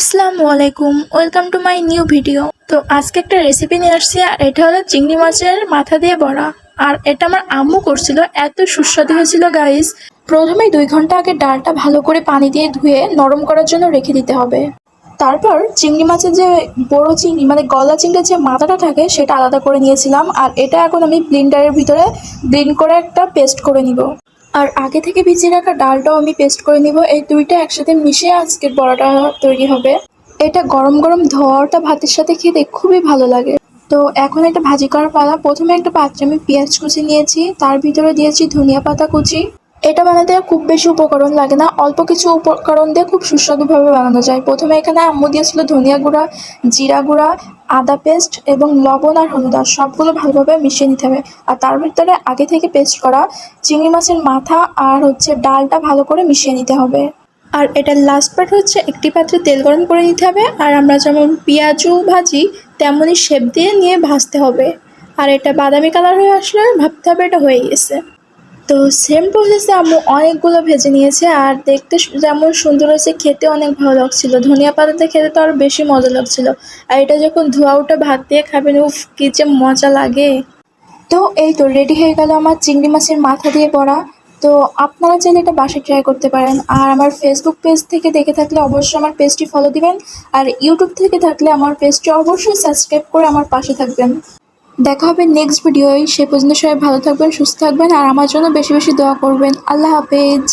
আসসালামু আলাইকুম, welcome to my new video. তো আজকে একটা রেসিপি নিয়ে আসছি, আর এটা হলো চিংড়ি মাছের মাথা দিয়ে বড়া। আর এটা আমার আম্মু করছিল, এত সুস্বাদু হয়েছিল গাইস প্রথমে দুই ঘণ্টা আগে ডালটা ভালো করে পানি দিয়ে ধুয়ে নরম করার জন্য রেখে দিতে হবে। তারপর চিংড়ি মাছের যে বড় চিংড়ি মানে গলা চিংড়ির যে মাথাটা থাকে, সেটা আলাদা করে নিয়েছিলাম। আর এটা এখন আমি ব্লিন্ডারের ভিতরে ব্লিন্ড করে একটা পেস্ট করে নিব। আর আগে থেকে ভিজিয়ে রাখা ডালটাও আমি পেস্ট করে নিব। এই দুইটা একসাথে মিশিয়ে আজকের বড়াটা তৈরি হবে। এটা গরম গরম ধোয়াটা ভাতের সাথে খেতে খুবই ভালো লাগে। তো এখন একটা ভাজি করার পালা। প্রথমে একটা পাত্রে আমি পেঁয়াজ কুচি নিয়েছি। তার ভিতরে দিয়েছি ধনিয়া পাতা কুচি। এটা বানাতে খুব বেশি উপকরণ লাগে না। অল্প কিছু উপকরণ দিয়ে খুব সুস্বাদুভাবে বানানো যায়। প্রথমে এখানে আম্মু দিয়েছিল ধনিয়া গুঁড়া, জিরা গুঁড়া, আদা পেস্ট এবং লবণ আর হলুদ। আর সবগুলো ভালোভাবে মিশিয়ে নিতে হবে। আর তার ভিতরে আগে থেকে পেস্ট করা চিংড়ি মাছের মাথা আর হচ্ছে ডালটা ভালো করে মিশিয়ে নিতে হবে। আর এটার লাস্ট পার্ট হচ্ছে একটি পাত্রে তেল গরম করে নিতে হবে। আর আমরা যেমন পেঁয়াজু ভাজি, তেমনই শেপ দিয়ে নিয়ে ভাজতে হবে। আর এটা বাদামি কালার হয়ে আসলে ভাবতে হবে এটা হয়ে গেছে। তো সেম প্রসেসে আম্মু অনেকগুলো ভেজে নিয়েছে আর দেখতে যেমন সুন্দর হয়েছে, খেতে অনেক ভালো লাগছিল। ধনিয়া পাতাতে খেতে তো আরও বেশি মজা লাগছিল। আর এটা যখন ধোয়া ওটা ভাত দিয়ে খাবেন, উফ, কি যে মজা লাগে। তো এই তো রেডি হয়ে গেল আমার চিংড়ি মাছের মাথা দিয়ে পড়া তো আপনারা চাইলে এটা বাসায় ট্রাই করতে পারেন। আর আমার ফেসবুক পেজ থেকে দেখে থাকলে অবশ্যই আমার পেজটি ফলো দিবেন। আর ইউটিউব থেকে থাকলে আমার পেজটি অবশ্যই সাবস্ক্রাইব করে আমার পাশে থাকবেন। দেখা হবে নেক্সট ভিডিওয় সে পর্যন্ত সবাই ভালো থাকবেন, সুস্থ থাকবেন, আর আমার জন্য বেশি বেশি দোয়া করবেন। আল্লাহ হাফেজ।